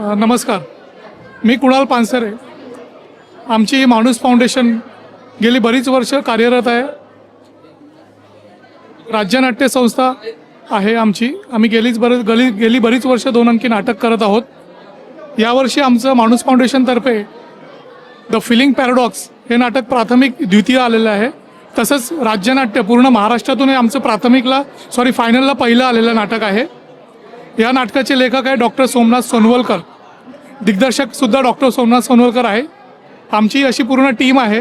नमस्कार. मी कुणाल पानसरे. आमची माणूस फाउंडेशन गेली बरीच वर्ष कार्यरत आहे. राज्यनाट्य संस्था आहे आमची. आम्ही गेलीच बरेच गली गेली बरीच वर्ष दोन अंकी नाटक करत आहोत. यावर्षी आमचं माणूस फाउंडेशनतर्फे द फिलिंग पॅराडॉक्स हे नाटक प्राथमिक द्वितीय आलेलं आहे. तसंच राज्यनाट्य पूर्ण महाराष्ट्रातून हे आमचं प्राथमिकला सॉरी फायनलला पहिलं आलेलं नाटक आहे. या नाटकाचे लेखक आहे डॉक्टर सोमनाथ सोनवलकर. दिग्दर्शक सुद्धा डॉक्टर सोमनाथ सोनवलकर आहे. आमची अशी पूर्ण टीम आहे.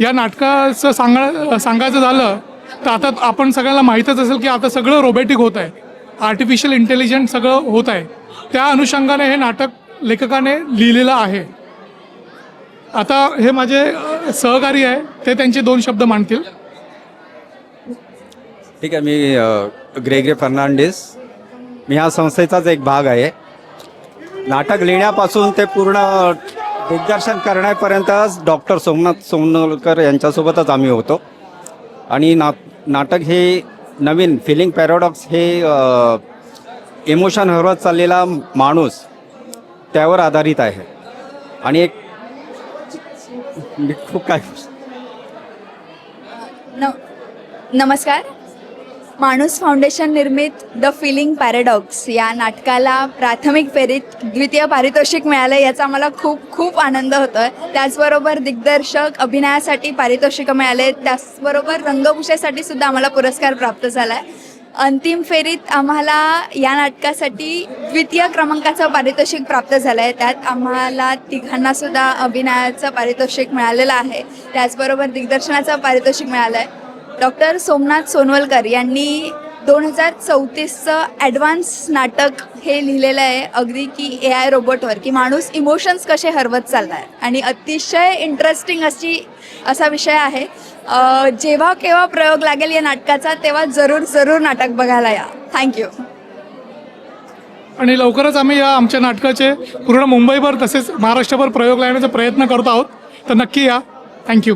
या नाटकाचं सांगा सांगायचं झालं तर आता आपण सगळ्यांना माहीतच असेल की आता सगळं रोबोटिक होत आहे. आर्टिफिशियल इंटेलिजंट सगळं होत आहे. त्या अनुषंगाने हे नाटक लेखकाने लिहिलेलं आहे. आता हे माझे सहकारी आहे. ते त्यांचे दोन शब्द मांडतील. ठीक आहे मी ग्रेग्रे फर्नांडिस. मी ह्या संस्थेचाच एक भाग आहे. नाटक लिहिण्यापासून ते पूर्ण दिग्दर्शन करण्यापर्यंतच डॉक्टर सोमनाथ सोमनकर यांच्यासोबतच आम्ही होतो. आणि ना नाटक हे नवीन फिलिंग पॅराडॉक्स हे इमोशन हरवत चाललेला माणूस त्यावर आधारित आहे. आणि एक खूप काय न नमस्कार. माणूस फाउंडेशन निर्मित द फिलिंग पॅराडॉक्स या नाटकाला प्राथमिक फेरीत द्वितीय पारितोषिक मिळालं याचा मला खूप खूप आनंद होतो आहे त्याचबरोबर दिग्दर्शक अभिनयासाठी पारितोषिकं मिळाले त्याचबरोबर रंगभूषेसाठी सुद्धा आम्हाला पुरस्कार प्राप्त झाला आहे अंतिम फेरीत आम्हाला या नाटकासाठी द्वितीय क्रमांकाचं पारितोषिक प्राप्त झालं आहे त्यात आम्हाला तिघांना सुद्धा अभिनयाचं पारितोषिक मिळालेलं आहे. त्याचबरोबर दिग्दर्शनाचं पारितोषिक मिळालं आहे डॉक्टर सोमनाथ सोनवलकर यांनी दोन हजार चौतीसचं ॲडव्हान्स नाटक हे लिहिलेलं आहे अगदी की ए आय रोबोटवर की माणूस इमोशन्स कसे हरवत चाललाय. आणि अतिशय इंटरेस्टिंग अशी असा विषय आहे. जेव्हा केव्हा प्रयोग लागेल या नाटकाचा तेव्हा जरूर जरूर नाटक बघायला या. थँक्यू आणि लवकरच आम्ही या आमच्या नाटकाचे पूर्ण मुंबईभर तसेच महाराष्ट्रभर प्रयोग लावण्याचा प्रयत्न करत आहोत. तर नक्की या. थँक्यू